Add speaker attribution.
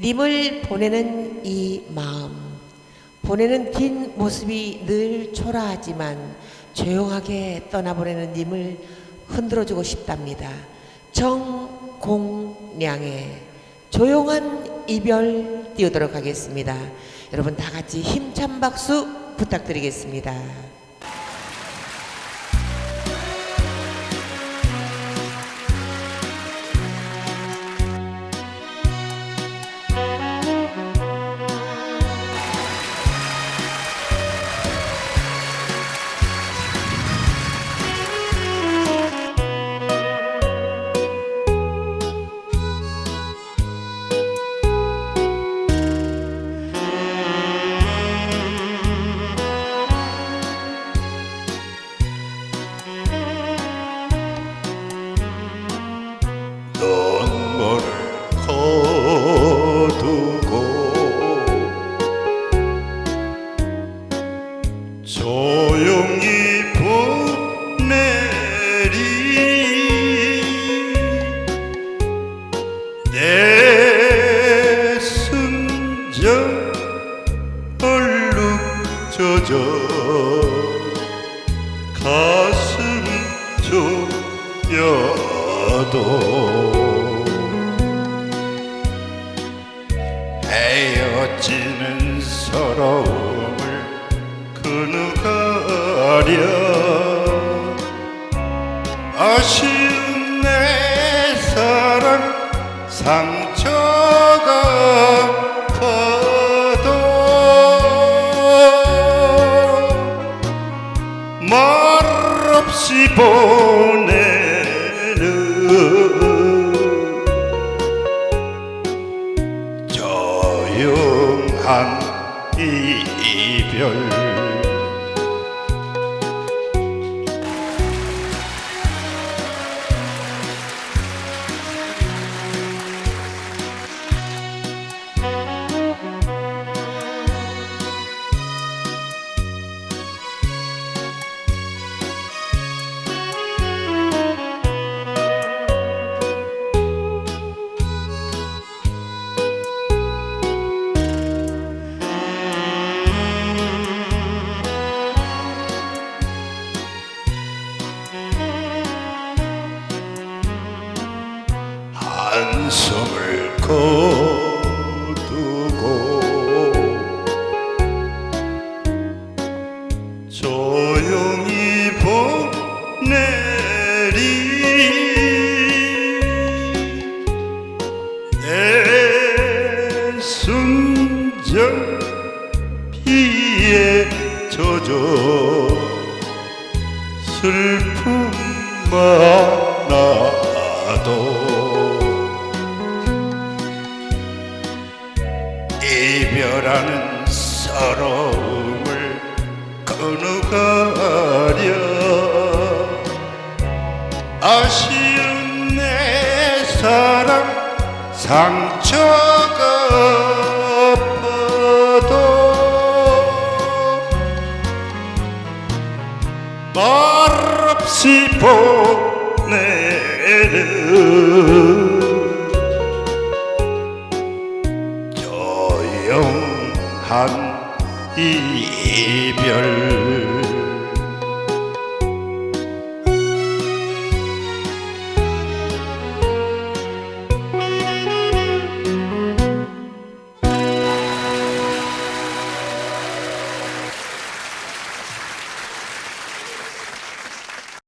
Speaker 1: 님을 보내는 이 마음, 보내는 뒷 모습이 늘 초라하지만 조용하게 떠나보내는 님을 흔들어주고 싶답니다. 정공량의 조용한 이별 띄우도록 하겠습니다. 여러분 다 같이 힘찬 박수 부탁드리겠습니다.
Speaker 2: 얼룩 젖어 가슴 조여도. 헤어지는 서러움을 그 누가려 아쉬운 내 사랑 상 이 한숨을 거두고 조용히 보내리 내 순정 피에 젖어 슬픔 많 이별하는 서러움을 끊어가려 아쉬운 내 사랑 상처가 아파도 말없이 보내는 한 이별